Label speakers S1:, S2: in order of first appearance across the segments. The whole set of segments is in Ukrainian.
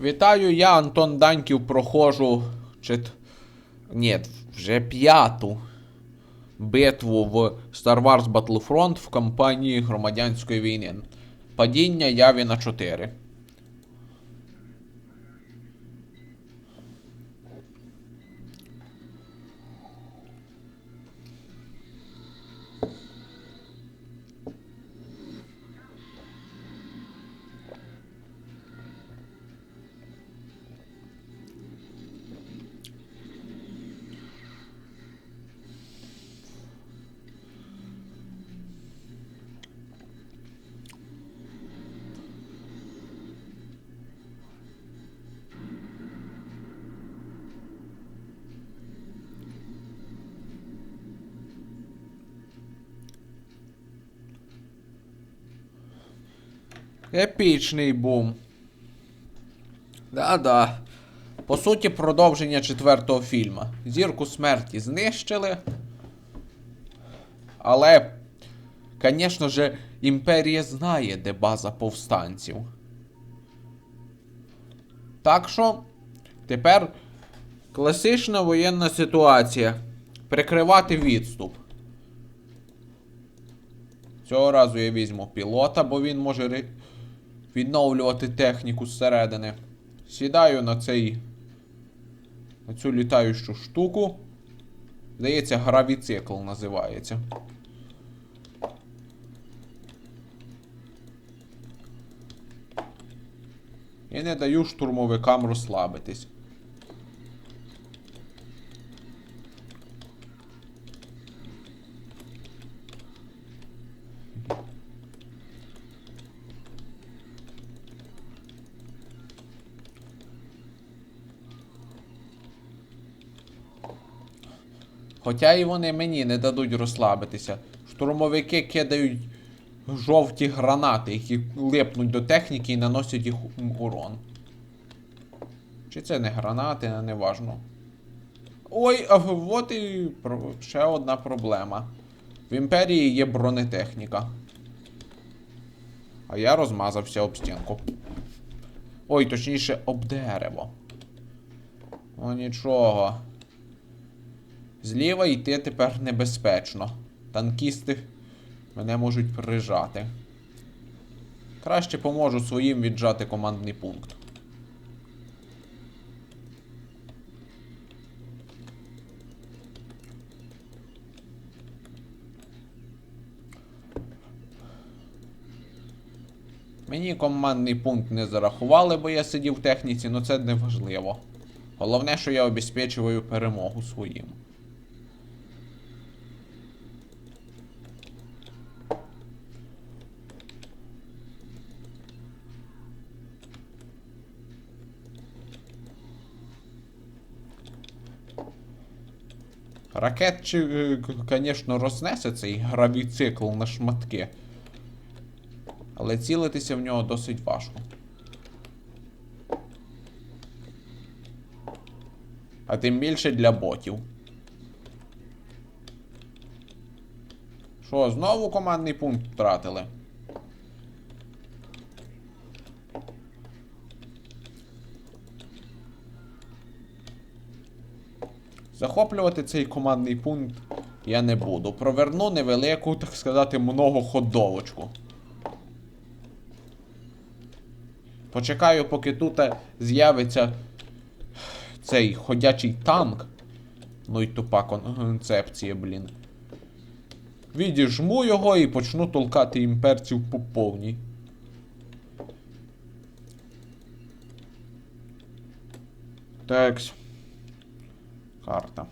S1: Вітаю, я Антон Даньків проходжу. Чи... Ні, вже п'яту битву в Star Wars Battlefront в кампанії громадянської війни. Падіння Явіна 4. Епічний бум. Да-да. По суті, продовження четвертого фільму. Зірку смерті знищили. Але, звісно же, імперія знає, де база повстанців. Так що, тепер класична воєнна ситуація. Прикривати відступ. Цього разу я візьму пілота, бо він може відновлювати техніку зсередини. Сідаю на цей. На цю літаючу штуку. Здається, гравіцикл називається. І не даю штурмовикам розслабитись. Хоча і вони мені не дадуть розслабитися. Штурмовики кидають жовті гранати, які липнуть до техніки і наносять їх урон. Чи це не гранати, не важно. Ой, а от і ще одна проблема. В імперії є бронетехніка. А я розмазався об стінку. Ой, точніше, об дерево. О, нічого. Зліва йти тепер небезпечно. Танкісти мене можуть прижати. Краще поможу своїм віджати командний пункт. Мені командний пункт не зарахували, бо я сидів в техніці, але це не важливо. Головне, що я обезпечую перемогу своїм. Ракет, звісно, рознесе цей гравіцикл на шматки. Але цілитися в нього досить важко. А тим більше для ботів. Що, знову командний пункт втратили? Захоплювати цей командний пункт я не буду. Проверну невелику, так сказати, многоходовочку. Почекаю, поки тут з'явиться цей ходячий танк. Ну і тупа концепція, блін. Відіжму його і почну толкати імперців по повній. Такс. Карта.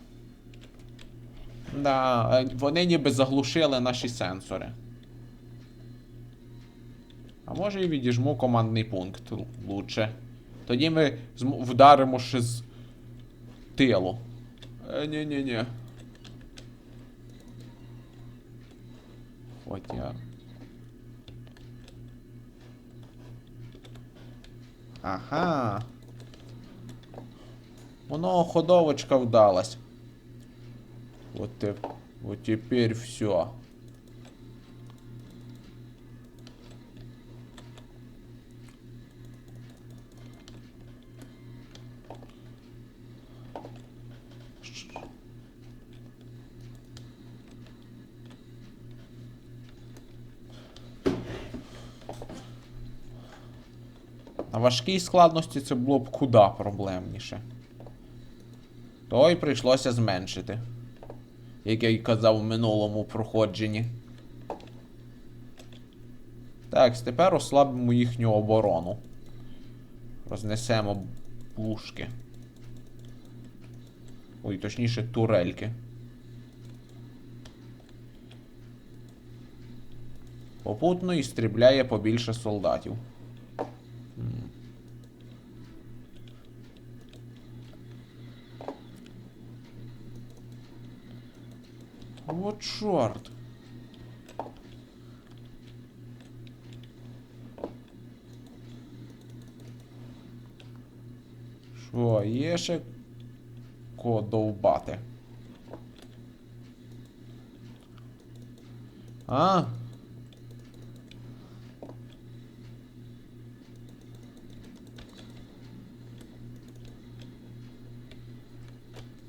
S1: Да, е, вони ніби заглушили наші сенсори. А може і відіжму командний пункт лучше. Тоді ми вдаримо ще з тилу. Е, ні-ні-ні. От я. Ага. Воно ходовочка вдалась. От Вот, От теперь все. На важкій складності це було б куди проблемніше. То й прийшлося зменшити. Як я й казав в минулому проходженні. Так, тепер ослабимо їхню оборону. Рознесемо пушки. Ой, точніше, турельки. Попутно і стрібляє побільше солдатів. О, чорт. Що, є ще кого довбати? А?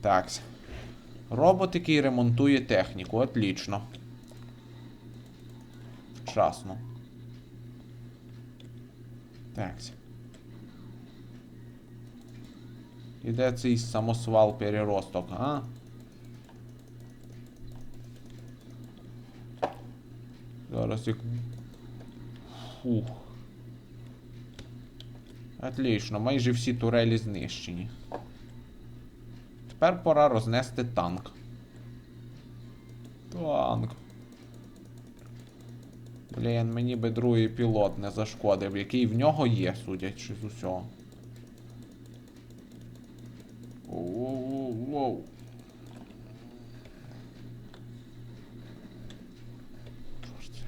S1: Так. Робот, який ремонтує техніку. Отлично. Вчасно. Так. Іде цей самосвал переросток, а? Зараз як. Фух. Отлично, майже всі турелі знищені. Тепер пора рознести танк. Танк. Блін, мені би другий пілот не зашкодив, який в нього є, судячи з усього. Воу-воу-воу. Що ж це?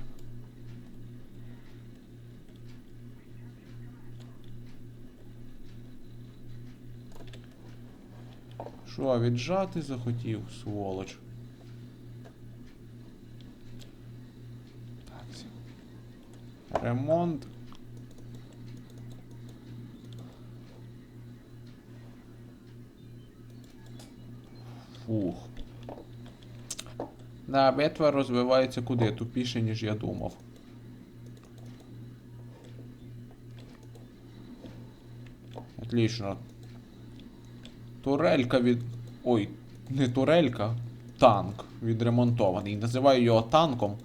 S1: Що, віджати захотів, сволоч? Так. Ремонт. Фух. Да, битва розвивається куди тупіше, ніж я думав. Отлично. Турелька від. Ой, не турелька, танк відремонтований. Називаю його танком,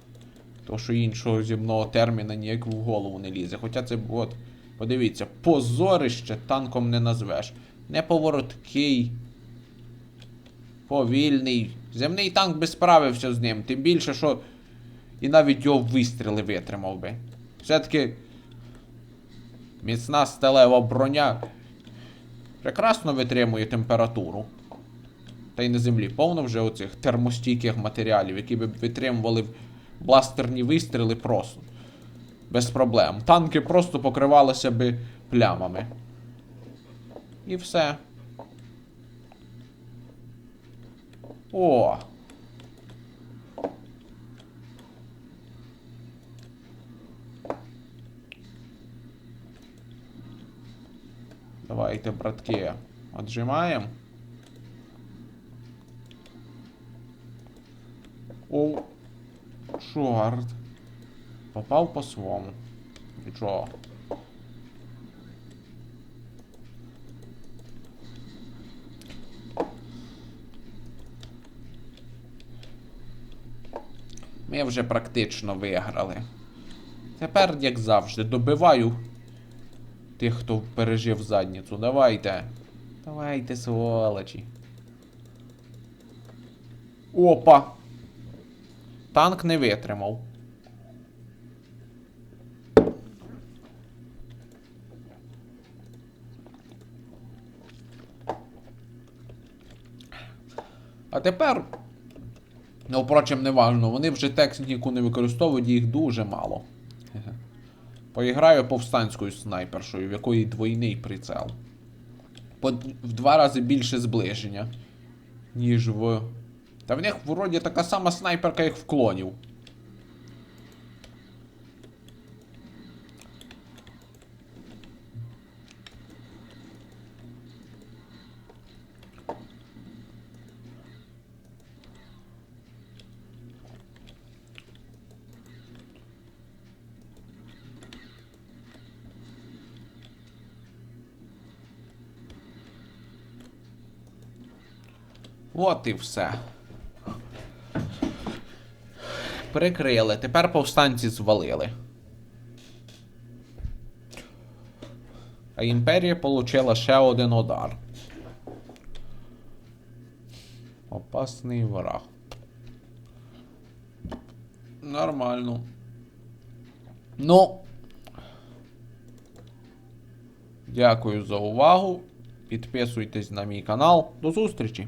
S1: тому що іншого зімного терміна ніяк в голову не лізе. Хоча це от, подивіться, позорище танком не назвеш. Неповороткий. Повільний. Земний танк би справився з ним. Тим більше, що і навіть його вистріли витримав би. Все-таки міцна сталева броня прекрасно витримує температуру. Та й на землі повно вже оцих термостійких матеріалів, які б витримували бластерні вистріли просто. Без проблем. Танки просто покривалися би плямами. І все. О! Давайте, братки, отжимаем. О, чорт. Попав по свому. Нічого. Ми вже практично виграли. Тепер, як завжди, добиваю тих, хто пережив задницю. Давайте. Давайте, сволочі. Опа! Танк не витримав. А тепер. Ну, впрочем, не важно, вони вже техніку не використовують, їх дуже мало. Поіграю повстанською снайпершою, в якої двойний прицел. По, в два рази більше зближення, ніж в. Та в них вроді така сама снайперка, як в клонів. От і все. Прикрили. Тепер повстанці звалили. А імперія отримала ще один удар. Опасний враг. Нормально. Ну. Дякую за увагу. Підписуйтесь на мій канал. До зустрічі!